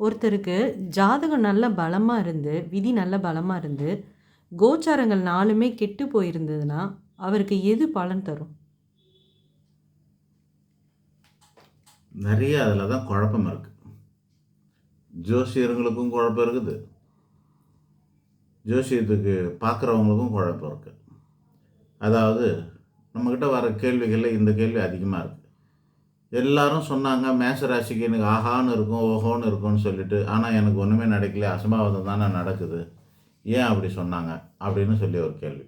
ஒருத்தருக்கு ஜாதகம் நல்ல பலமாக இருந்து விதி நல்ல பலமாக இருந்து கோச்சாரங்கள் நாலுமே கெட்டு போயிருந்ததுன்னா அவருக்கு எது பலன் தரும்? நிறைய அதில் தான் குழப்பம் இருக்குது ஜோசியர்களுக்கும் குழப்பம் இருக்குது. ஜோசியத்துக்கு பார்க்குறவங்களுக்கும் குழப்பம் இருக்குது அதாவது நம்மக்கிட்ட வர கேள்விகளில் இந்த கேள்வி அதிகமாக இருக்குது எல்லாரும் சொன்னாங்க மேச ராசிக்கு எனக்கு ஆஹான்னு இருக்கும் ஓஹோன்னு இருக்கும்னு சொல்லிட்டு. ஆனால் எனக்கு ஒன்றுமே நடக்கல அசம்பாவிதம் தானே நடக்குது. ஏன் அப்படி சொன்னாங்க? அப்படின்னு சொல்லி ஒரு கேள்வி.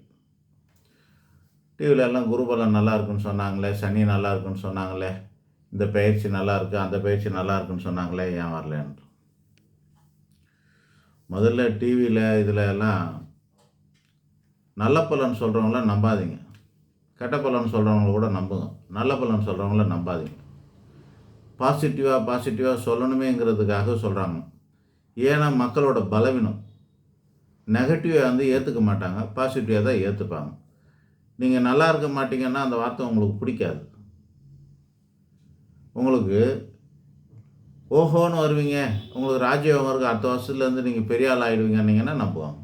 டிவியில எல்லாம் குருபலம் நல்லா இருக்குன்னு சொன்னாங்களே சனி நல்லா இருக்குன்னு சொன்னாங்களே. இந்த பயிற்சி நல்லா இருக்கு அந்த பயிற்சி நல்லா இருக்குன்னு சொன்னாங்களே ஏன் வரலன்னு முதல்ல டிவியில் இதில் எல்லாம் நல்ல பலன் சொல்கிறவங்கள நம்பாதீங்க. கெட்ட பலன் சொல்கிறவங்கள கூட நம்புங்க. நல்ல பலன் சொல்கிறவங்கள நம்பாதீங்க. பாசிட்டிவாக பாசிட்டிவாக சொல்லணுமேங்கிறதுக்காக சொல்கிறாங்க ஏன்னா மக்களோட பலவீனம். நெகட்டிவாக வந்து ஏற்றுக்க மாட்டாங்க பாசிட்டிவாக தான் ஏற்றுப்பாங்க நீங்கள் நல்லா இருக்க மாட்டீங்கன்னா அந்த வார்த்தை உங்களுக்கு பிடிக்காது. உங்களுக்கு ஓஹோன்னு வருவீங்க உங்களுக்கு ராஜயோகம் இருக்குது அடுத்த வருஷத்துலேருந்து நீங்கள் பெரிய ஆள் ஆகிடுவீங்கன்னீங்கன்னா நம்புவாங்க?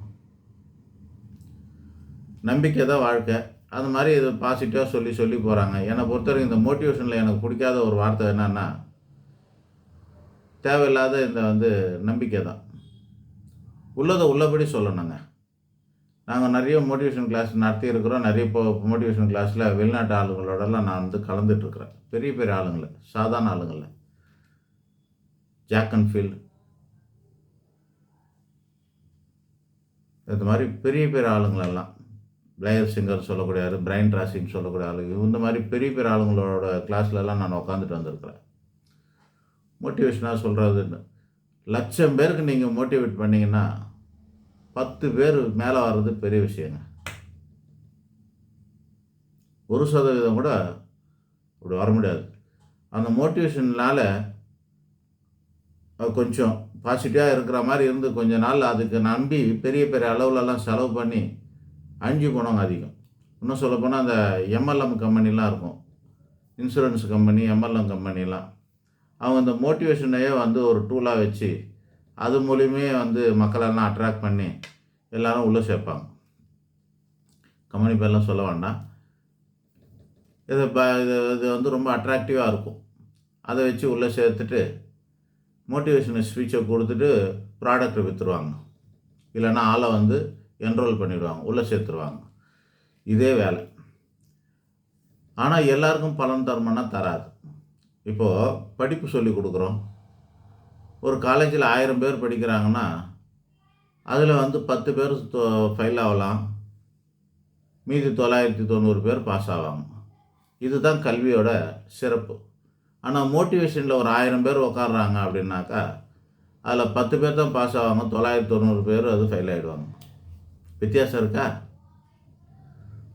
நம்பிக்கை தான் வாழ்க்கை. அது மாதிரி இது பாசிட்டிவாக சொல்லி சொல்லி போகிறாங்க என்னை பொறுத்தவரைக்கும் இந்த மோட்டிவேஷனில் எனக்கு பிடிக்காத ஒரு வார்த்தை என்னன்னா தேவையில்லாத இந்த வந்து நம்பிக்கை தான். உள்ளதை உள்ளபடி சொல்லணுங்க. நாங்கள் நிறைய மோட்டிவேஷன் கிளாஸ் நடத்தியிருக்கிறோம். நிறைய இப்போ மோட்டிவேஷன் கிளாஸில் வெளிநாட்டு ஆளுங்களோடலாம் நான் வந்து கலந்துட்டுருக்குறேன். பெரிய பெரிய ஆளுங்களை சாதாரண ஆளுங்கள. ஜாக் அண்ட் ஃபீல்டு இது மாதிரி பெரிய பெரிய ஆளுங்களெல்லாம் லயர் சிங்கர் சொல்லக்கூடியாரு பிரைன் ராசின்னு சொல்லக்கூடிய ஆளு. இந்த மாதிரி பெரிய பெரிய ஆளுங்களோட கிளாஸ்லலாம் நான் உட்காந்துட்டு வந்திருக்கிறேன். மோட்டிவேஷனாக சொல்கிறது லட்சம் பேருக்கு நீங்கள் மோட்டிவேட் பண்ணிங்கன்னா பத்து பேர் மேலே வர்றது பெரிய விஷயங்க. ஒரு சதவீதம் கூட அப்படி வர முடியாது. அந்த மோட்டிவேஷனால் கொஞ்சம் பாசிட்டிவாக இருக்கிற மாதிரி இருந்து கொஞ்ச நாள் அதுக்கு நம்பி பெரிய பெரிய அளவுலலாம் செலவு பண்ணி அஞ்சு குணம் அதிகம். இன்னும் சொல்லப்போனால் அந்த எம்எல்எம் கம்பெனிலாம் இருக்கும். இன்சூரன்ஸ் கம்பெனி எம்எல்எம் கம்பெனிலாம். அவங்க இந்த மோட்டிவேஷனையே வந்து ஒரு டூலாக வச்சு அது மூலியமே வந்து மக்களெல்லாம் அட்ராக்ட் பண்ணி எல்லோரும் உள்ளே சேர்ப்பாங்க. கம்பெனி பேர்லாம் சொல்ல வேண்டாம். இது ப இது இது வந்து ரொம்ப அட்ராக்டிவாக இருக்கும். அதை வச்சு உள்ளே சேர்த்துட்டு மோட்டிவேஷனல் ஸ்பீச்சை கொடுத்துட்டு ப்ராடக்ட்டை விற்றுருவாங்க இல்லைன்னா ஆளை வந்து என்ரோல் பண்ணிவிடுவாங்க உள்ளே சேர்த்துருவாங்க. இதே வேலை. ஆனால் எல்லாருக்கும் பலன் தருமானா தராது. இப்போது படிப்பு சொல்லி கொடுக்குறோம். ஒரு காலேஜில் ஆயிரம் பேர் படிக்கிறாங்கன்னா அதில் வந்து பத்து பேர் ஃபெயில் ஆகலாம். மீதி தொள்ளாயிரத்தி தொண்ணூறு பேர் பாஸ் ஆவாங்க. இதுதான் கல்வியோட சிறப்பு. ஆனால் மோட்டிவேஷனில் ஒரு ஆயிரம் பேர் உக்காடுறாங்க அப்படின்னாக்கா அதில் பத்து பேர் தான் பாஸ் ஆவாங்க தொள்ளாயிரத்தி தொண்ணூறு பேர் அது ஃபெயில் ஆகிடுவாங்க வித்தியாசம் இருக்கா?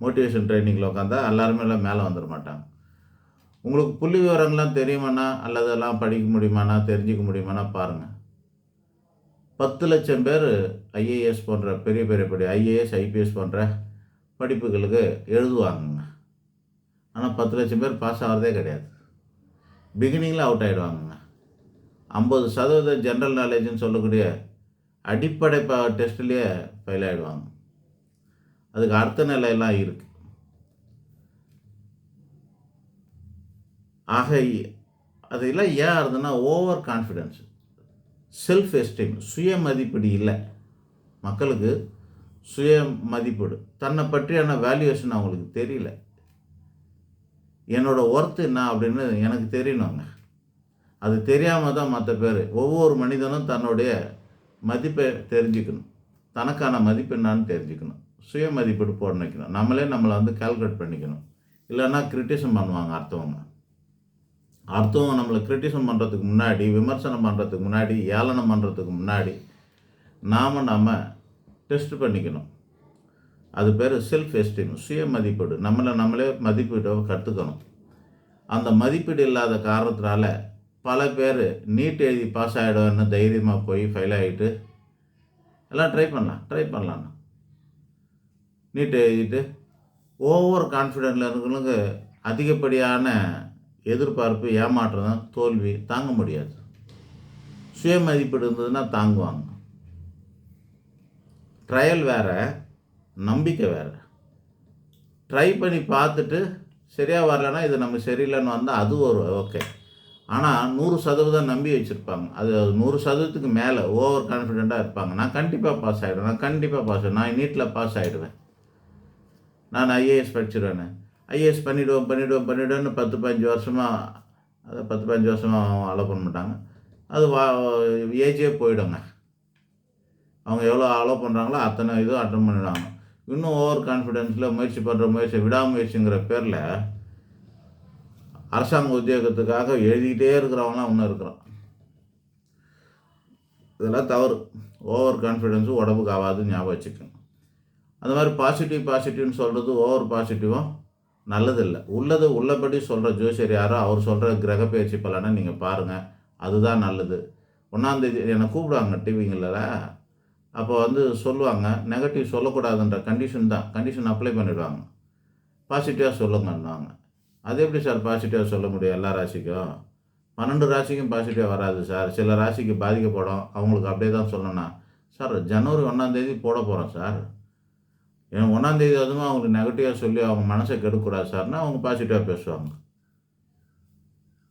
மோட்டிவேஷன் ட்ரைனிங்கில் உட்காந்தா எல்லாருமே எல்லாம் மேலே வந்துட மாட்டாங்க. உங்களுக்கு புள்ளி விவரங்கள்லாம் தெரியுமாண்ணா? அல்லது எல்லாம் படிக்க முடியுமாண்ணா? தெரிஞ்சிக்க முடியுமாண்ணா? பாருங்கள் பத்து லட்சம் பேர் ஐஏஎஸ் போன்ற பெரிய பெரிய படி ஐஏஎஸ் ஐபிஎஸ் போன்ற படிப்புகளுக்கு எழுதுவாங்கங்க. ஆனால் பத்து லட்சம் பேர் பாஸ் ஆகிறதே கிடையாது. பிகினிங்கில் அவுட் ஆகிடுவாங்கங்க ஐம்பது சதவீத ஜென்ரல் நாலேஜ்னு சொல்லக்கூடிய அடிப்படை ப டெஸ்ட்லேயே ஃபெயில் ஆகிடுவாங்க அதுக்கு அர்த்த நிலையெல்லாம் இருக்குது ஆக அதெல்லாம் ஏன் ஆகுதுன்னா ஓவர் கான்ஃபிடென்ஸ் செல்ஃப் எஸ்டீம் சுய மதிப்பீடு இல்லை. மக்களுக்கு சுய மதிப்பீடு தன்னை பற்றியான வேல்யூவேஷன் அவங்களுக்கு தெரியல. என்னோட ஒர்த்து என்ன அப்படின்னு எனக்கு தெரியணுங்க. அது தெரியாமல் தான் மற்ற பேர் ஒவ்வொரு மனிதனும் தன்னுடைய மதிப்பை தெரிஞ்சுக்கணும். தனக்கான மதிப்பு என்னான்னு தெரிஞ்சுக்கணும். சுய மதிப்பீடு போட வைக்கணும். நம்மளே நம்மளை வந்து கால்குலேட் பண்ணிக்கணும். இல்லைன்னா கிரிட்டிசம் பண்ணுவாங்க அடுத்தவங்க. அடுத்தவங்க நம்மளை கிரிட்டிசம் பண்ணுறதுக்கு முன்னாடி விமர்சனம் பண்ணுறதுக்கு முன்னாடி ஏளனம் பண்ணுறதுக்கு முன்னாடி நாம் நம்ம டெஸ்ட் பண்ணிக்கணும். அது பேர் செல்ஃப் எஸ்டீம் சுய மதிப்பீடு நம்மளை நம்மளே மதிப்பீட்டை கற்றுக்கணும் அந்த மதிப்பீடு இல்லாத காரணத்தினால பல பேர் நீட் எழுதி பாஸ் ஆகிடும்னு தைரியமாக போய் ஃபெயில் ஆகிட்டு எல்லாம் ட்ரை பண்ணலாம் ட்ரை பண்ணலாம் நீட் எழுதிட்டு ஓவர் கான்ஃபிடென்ட்டில் இருக்கிறவங்களுக்கு அதிகப்படியான எதிர்பார்ப்பு ஏமாற்றம் தோல்வி தாங்க முடியாது. சுய மதிப்பீடு இருந்ததுன்னா தாங்குவாங்க. ட்ரையல் வேறு நம்பிக்கை வேறு. ட்ரை பண்ணி பார்த்துட்டு சரியாக வரலன்னா இது நம்ம சரியில்லைன்னு வந்தால் அது ஒரு ஓகே ஆனால் நூறு சதவீதம் நம்பி வச்சுருப்பாங்க. அது நூறு சதவீதத்துக்கு மேலே ஓவர் கான்ஃபிடெண்ட்டாக இருப்பாங்க. நான் கண்டிப்பாக பாஸ் ஆகிடுவேன் நான் கண்டிப்பாக பாஸ் ஆகிடுவேன் நான் நீட்டில் பாஸ் ஆகிடுவேன் நான் ஐஏஎஸ் படிச்சிருவேன். ஐஏஎஸ் பண்ணிவிடுவோம் பண்ணிவிடுவோம் பண்ணிவிடுவேன்னு பத்து பதினஞ்சு வருஷமாக அதை பத்து பதினஞ்சு வருஷமாக அலோ பண்ண மாட்டாங்க. அது வா ஏஜே போயிடுங்க. அவங்க எவ்வளோ அலோ பண்ணுறாங்களோ அத்தனை இதுவும் அட்டன் பண்ணிடுவாங்க. இன்னும் ஓவர் கான்ஃபிடென்ஸில் முயற்சி பண்ணுற முயற்சி விடாமுயற்சிங்கிற பேரில் அரசாங்க உத்தியோகத்துக்காக எழுதிக்கிட்டே இருக்கிறவங்களாம் இன்னும் இருக்கிறான். இதெல்லாம் தவறு. ஓவர் கான்ஃபிடென்ஸும் உடம்புக்கு ஆகாது ஞாபகம் வச்சுக்கோங்க. அந்த மாதிரி பாசிட்டிவ் பாசிட்டிவ்னு சொல்கிறது ஓவர் பாசிட்டிவும் நல்லதில்லை. உள்ளது உள்ளபடி சொல்கிற ஜோசியர் யாரோ அவர் சொல்கிற கிரக பயிற்சி பலனை நீங்கள் பாருங்கள் அதுதான் நல்லது. ஒன்றாந்தேதி என்னை கூப்பிடுவாங்க டிவிங்களில். அப்போ வந்து சொல்லுவாங்க நெகட்டிவ் சொல்லக்கூடாதுன்ற கண்டிஷன் தான். கண்டிஷன் அப்ளை பண்ணிவிடுவாங்க பாசிட்டிவாக சொல்லுங்கன்னுவாங்க அது எப்படி சார் பாசிட்டிவாக சொல்ல முடியும் எல்லா ராசிக்கும்? பன்னெண்டு ராசிக்கும் பாசிட்டிவாக வராது சார். சில ராசிக்கு பாதிக்கப்படும். அவங்களுக்கு அப்படியே தான் சொல்லணும் சார் ஜனவரி ஒன்றாந்தேதி போட போகிறோம் சார். ஏன் ஒன்றாந்தேதி அதுவும் அவங்களுக்கு நெகட்டிவாக சொல்லி அவங்க மனசை கெடுக்கூடாது சார்னா அவங்க பாசிட்டிவாக பேசுவாங்க.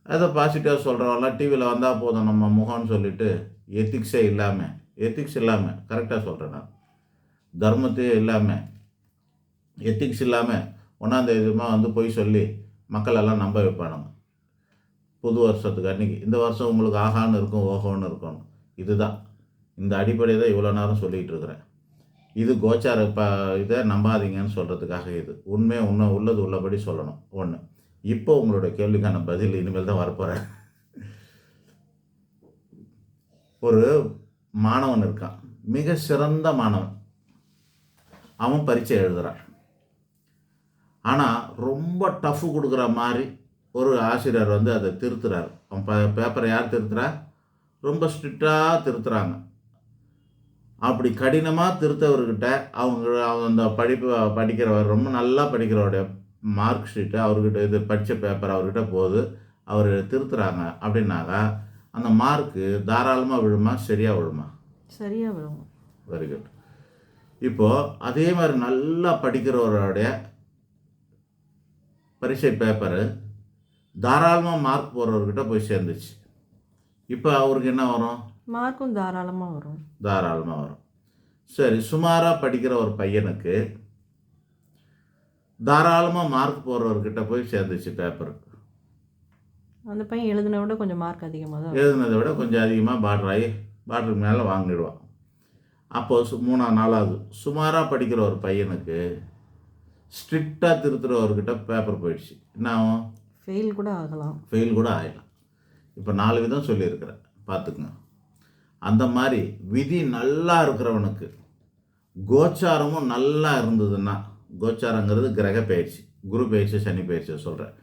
அதை பாசிட்டிவாக சொல்கிறவங்களாம் டிவியில் வந்தால் போதும். நம்ம முகம்னு சொல்லிட்டு எத்திக்ஸே இல்லாமல் எத்திக்ஸ் இல்லாமல் கரெக்டாக சொல்கிறேன் நான். தர்மத்தையே இல்லாமல் எத்திக்ஸ் இல்லாமல் ஒன்றாந்தேதிமாக வந்து போய் சொல்லி மக்களெல்லாம் நம்ப வைப்பானுங்க புது வருஷத்துக்கு அன்றைக்கி இந்த வருஷம் உங்களுக்கு ஆகான்னு இருக்கும் ஓஹோன்னு இருக்கணும் இதுதான். இந்த அடிப்படை தான் இவ்வளோ நேரம் சொல்லிகிட்டு இருக்கிறேன். இது கோச்சார ப இதை நம்பாதீங்கன்னு சொல்கிறதுக்காக இது. உண்மையை உண்மை உள்ளது உள்ளபடி சொல்லணும். ஒன்று இப்போ உங்களோட கேள்விக்கான பதில் இனிமேல் தான் வரப்போகிறேன் ஒரு மாணவன் இருக்கான். மிக சிறந்த மாணவன். அவன் பரீட்சை எழுதுகிறான் ஆனால் ரொம்ப டஃப் கொடுக்குற மாதிரி ஒரு ஆசிரியர் வந்து அதை திருத்துறாரு. பேப்பரை யார் திருத்துறா? ரொம்ப ஸ்ட்ரிக்டாக திருத்துறாங்க. அப்படி கடினமாக திருத்தவர்கிட்ட அவங்க அந்த படிப்பு படிக்கிறவர் ரொம்ப நல்லா படிக்கிறவருடைய மார்க் ஷீட்டு அவர்கிட்ட இது படித்த பேப்பர் அவர்கிட்ட போகுது அவர் திருத்துறாங்க அப்படின்னாக்கா அந்த மார்க்கு தாராளமாக விழுமா? சரியாக விழுமா? சரியாக விழும்? வெரி குட் இப்போது அதே மாதிரி நல்லா படிக்கிறவருடைய பரீட்சை பேப்பரு தாராளமாக மார்க் போடுறவர்கிட்ட போய் சேர்ந்துச்சு. இப்போ அவருக்கு என்ன வரும்? மார்க்கும் தாராளமாக வரும். தாராளமாக வரும். சரி சுமாராக படிக்கிற ஒரு பையனுக்கு தாராளமாக மார்க் போடுறவர்கிட்ட போய் சேர்ந்துச்சு பேப்பர் அந்த பையன் எழுதின விட கொஞ்சம் மார்க் அதிகமாக தான். எழுதுனதை விட கொஞ்சம் அதிகமாக பார்டர் ஆகி பார்டருக்கு மேலே வாங்கிடுவான். அப்போது சு மூணா நாலாவது சுமாராக படிக்கிற ஒரு பையனுக்கு ஸ்ட்ரிக்டாக திருத்துறவர்கிட்ட பேப்பர் போயிடுச்சு. என்ன ஆகும்? ஃபெயில் கூட ஆகலாம். ஃபெயில் கூட ஆகிடலாம் இப்போ நாலு விதம் சொல்லியிருக்கிறேன். பார்த்துக்குங்க. அந்த மாதிரி விதி நல்லா இருக்கிறவனுக்கு கோச்சாரமும் நல்லா இருந்ததுன்னா கோச்சாரங்கிறது கிரக பயிற்சி. குரு பயிற்சி சனி பயிற்சி சொல்கிறேன்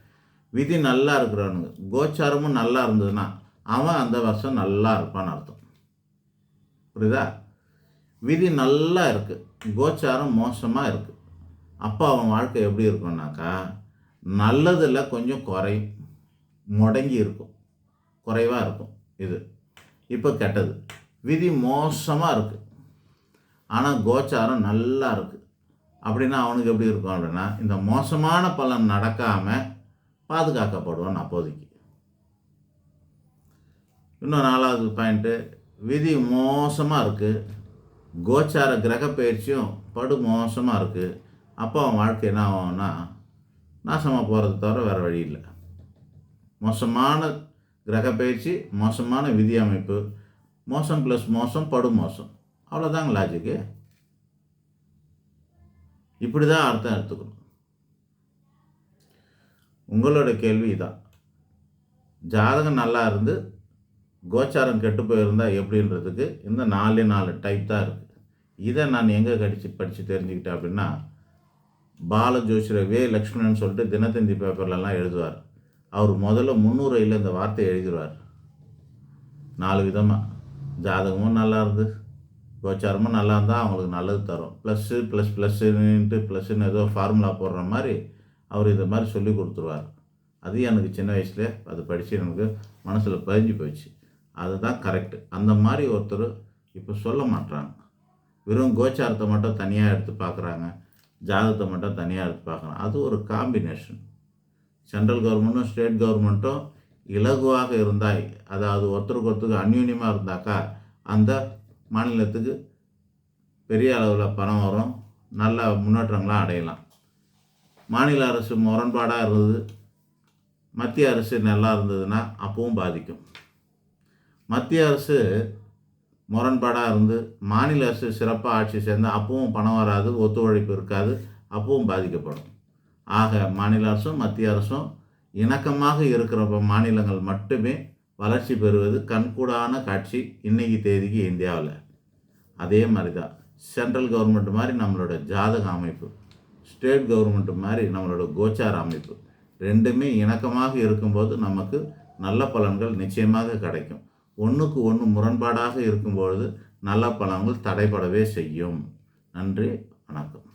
விதி நல்லா இருக்கிறவனுக்கு கோச்சாரமும் நல்லா இருந்ததுன்னா அவன் அந்த வருஷம் நல்லா இருப்பான்னு அர்த்தம். புரியுதா? விதி நல்லா இருக்குது கோச்சாரம் மோசமாக இருக்குது அப்போ அவன் வாழ்க்கை எப்படி இருக்கும்னாக்கா நல்லதில் கொஞ்சம் குறையும் முடங்கி இருக்கும். குறைவாக இருக்கும் இது. இப்போ கெட்டது. விதி மோசமாக இருக்குது ஆனால் கோச்சாரம் நல்லா இருக்குது அப்படின்னா அவனுக்கு எப்படி இருக்கும் அப்படின்னா இந்த மோசமான பலன் நடக்காமல் பாதுகாக்கப்படுவான் அப்போதைக்கு. இன்னும் நாலாவது பாயிண்ட்டு விதி மோசமாக இருக்குது கோச்சார கிரக பயிற்சியும் படு மோசமாக இருக்குது அப்போ அவன் வாழ்க்கை என்ன ஆகும்னா நாசமாக போகிறது தவிர வேறு வழி இல்லை. மோசமான கிரக பயிற்சி மோசமான விதி அமைப்பு மோசம் ப்ளஸ் மோசம் படு மோசம். அவ்வளோதாங்க லாஜிக்கு இப்படி தான் அர்த்தம் எடுத்துக்கணும். உங்களோட கேள்வி இதான். ஜாதகம் நல்லா இருந்து கோச்சாரம் கெட்டு போயிருந்தால் எப்படின்றதுக்கு இந்த நாலே நாலு டைப் தான் இருக்குது இதை நான் எங்கே கடிச்சு படித்து தெரிஞ்சுக்கிட்டேன் அப்படின்னா பால ஜோசியர் வே. லக்ஷ்மணன் சொல்லிட்டு தினத்தந்தி பேப்பர்லலாம் எழுதுவார். அவர் முதல்ல முன்னுரையில் இந்த வார்த்தையை எழுதிடுவார் நாலு விதமாக ஜாதகமும் நல்லா இருந்து கோச்சாரமும் நல்லா இருந்தால் அவங்களுக்கு நல்லது தரும். ப்ளஸ்ஸு ப்ளஸ் ப்ளஸ்ஸுன்ட்டு ப்ளஸ்ஸுன்னு ஏதோ ஃபார்முலா போடுற மாதிரி அவர் இந்த மாதிரி சொல்லி கொடுத்துருவார். அது எனக்கு சின்ன வயசுல அது படித்து எனக்கு மனசில் பதிஞ்சு போயிடுச்சு அதுதான் கரெக்டு அந்த மாதிரி ஒருத்தர் இப்போ சொல்ல மாட்றாங்க. வெறும் கோச்சாரத்தை மட்டும் தனியாக எடுத்து பார்க்குறாங்க ஜாதகத்தை மட்டும் தனியாக எடுத்து பார்க்கணும். அது ஒரு காம்பினேஷன் சென்ட்ரல் கவர்மெண்ட்டும் ஸ்டேட் கவர்மெண்ட்டும் இலகுவாக இருந்தால் அதாவது ஒருத்தருக்கு ஒருத்தருக்கு அந்யூன்யமாக இருந்தாக்கா அந்த மாநிலத்துக்கு பெரிய அளவில் பணம் வரும் நல்ல முன்னேற்றங்களாக அடையலாம். மாநில அரசு முரண்பாடாக இருந்தது. மத்திய அரசு நல்லா இருந்ததுன்னா அப்பவும் பாதிக்கும். மத்திய அரசு முரண்பாடாக இருந்து மாநில அரசு சிறப்பாக ஆட்சி சேர்ந்தால் அப்பவும் பணம் வராது ஒத்துழைப்பு இருக்காது அப்பவும் பாதிக்கப்படும். ஆக மாநில அரசும் மத்திய அரசும் இணக்கமாக இருக்கிற மாநிலங்கள் மட்டுமே வளர்ச்சி பெறுவது கண்கூடான காட்சி இன்னைக்கு தேதிக்கு இந்தியாவில். அதே மாதிரி தான் சென்ட்ரல் கவர்மெண்ட் மாதிரி நம்மளோட ஜாதக அமைப்பு ஸ்டேட் கவர்மெண்ட் மாதிரி நம்மளோட கோச்சார அமைப்பு ரெண்டுமே இணக்கமாக இருக்கும்போது நமக்கு நல்ல பலன்கள் நிச்சயமாக கிடைக்கும். ஒன்றுக்கு ஒன்று முரண்பாடாக இருக்கும்பொழுது நல்ல பழங்கள் தடைபடவே செய்யும். நன்றி வணக்கம்.